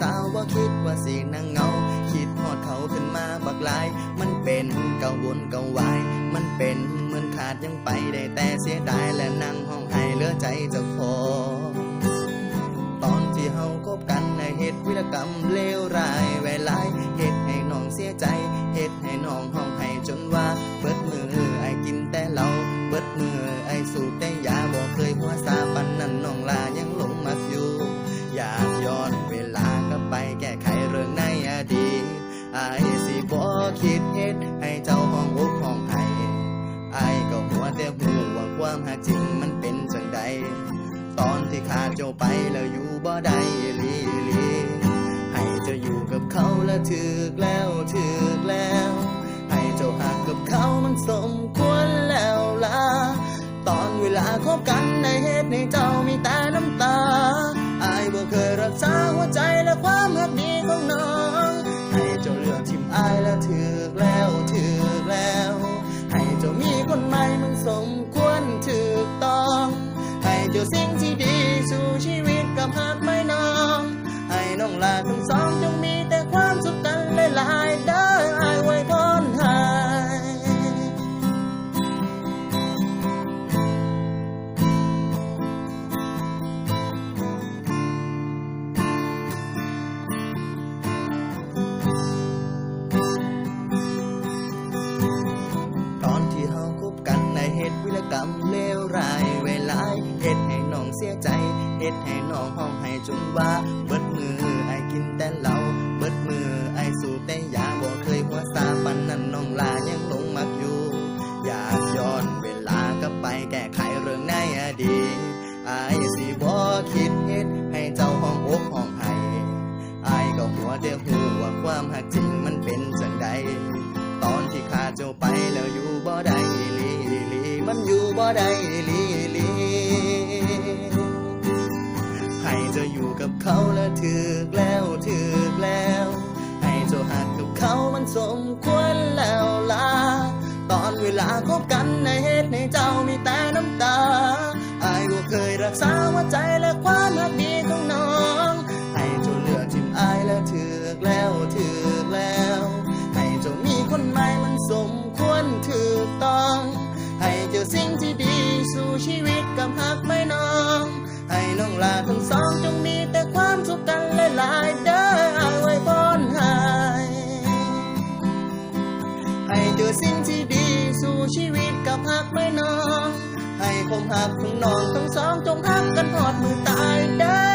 สาวว่าคิดว่าสินั่งเงา คิดพอดเขาขึ้นมาบักลาย มันเป็นกังวลกังวาย มันเป็นเหมือนขาดยังไปได้แต่เสียดายและนั่งห้องไห้เลือใจจะพอตอนที่เฮาคบกันในเหตุวิรกรรมเลวร้ายไว้ลายเหตุให้น้องเสียใจเหตุให้น้องห้องไห้จนว่าเบิด ดให้เจ้าห้องอกห้องไห้ไอ้ก็หัวแต่หัวว่าความหักจริงมันเป็นจังใด ตอนที่ขาดเจ้าไปแล้วอยู่บ่ได้อีหลีลีให้เจ้าอยู่กับเขาแล้วถึกแล้วถึกแล้ว ให้เจ้าหักกับเขามันสมควรแล้วล่ะ ตอนเวลาคบกันในเหตุในเจ้ามีแต่น้ำตาไอายบ่เคยรักษาหัวใจและความรักดีของน้อง เจ้าสิ่งที่ดีสู่ชีวิตกับหักไม่น้อง ให้น้องลาทั้งสองจงมีแต่ความสุขกันหลายๆเด้ออไว้พรให้ตอนที่เฮาคบกันในเหตุวิรกรรมเลวร้าย สียใจเหตุให้น้องห้องให้จนว่าเบิดมือไอ้กินแต่เหล้าเบิดมือไอ้สูบแต่ยาบ่เคยหัวซาปันนั้นน้องลายังหลงมักอยู่ อยากย้อนเวลากลับไปแก้ไขเรื่องในอดีตไอ้สิบ่คิดเฮ็ดให้เจ้าห้องอกห้องไห้ไอ้ก็หัวแต่หัวาความหักจริงมันเป็นจังใดตอนที่ขาดเจ้าไปแล้วอยู่บ่ได้อีหลีลีมันอยู่บ่ได้อีหลี จ้าอยู่กับเขาแล้วถึกแล้วถึกแล้ว ให้เจ้าหักกับเขามันสมควรแล้วล่ะตอนเวลาคบกันในเหตุในเจ้ามีแต่น้ำตาอายก็เคยรักษาหัวใจและความรักดีของน้อง ให้เจ้าเลือกทิมอายแล้วถึกแล้วถึกแล้ว ให้เจ้ามีคนใหม่มันสมควรถูกต้อง ให้เจ้าสิ่งที่ดีสู่ชีวิตกับหักไม่น้อง น้องลาทั้งสองจงมีแต่ความสุขกันหลายๆเด้ออายไว้พรให้ให้เจอสิ่งที่ดีสู่ชีวิตกับหักไม่น้อง ให้ผมหักของน้องทั้งสองจงหักกันหอดมือตายเด้อ